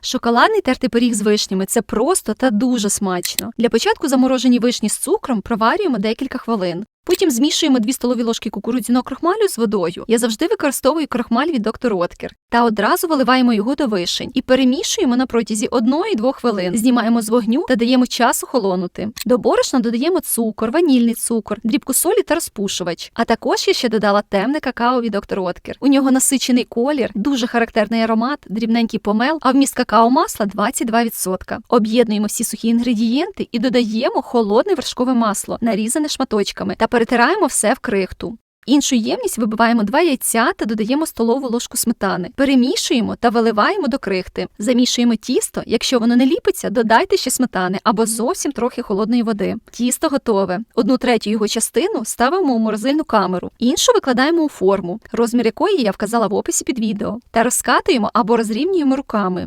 Шоколадний тертий пиріг з вишнями це просто та дуже смачно. Для початку заморожені вишні з цукром проварюємо декілька хвилин. Потім змішуємо 2 столові ложки кукурудзяного крохмалю з водою. Я завжди використовую крохмаль від доктор Откер. Та одразу виливаємо його до вишень і перемішуємо на протязі 1-2 хвилин. Знімаємо з вогню та даємо час охолонути. До борошна додаємо цукор, ванільний цукор, дрібку солі та розпушувач. А також я ще додала темне какао від доктор Откер. У нього насичений колір, дуже характерний аромат, дрібненький помел, а вміст какао масла 22%. Об'єднуємо всі сухі інгредієнти і додаємо холодне вершкове масло, нарізане шматочками, та перетираємо все в крихту. Іншу ємність вибиваємо два яйця та додаємо столову ложку сметани. Перемішуємо та виливаємо до крихти. Замішуємо тісто. Якщо воно не ліпиться, додайте ще сметани або зовсім трохи холодної води. Тісто готове. Одну третю його частину ставимо у морозильну камеру, іншу викладаємо у форму, розмір якої я вказала в описі під відео, та розкатуємо або розрівнюємо руками.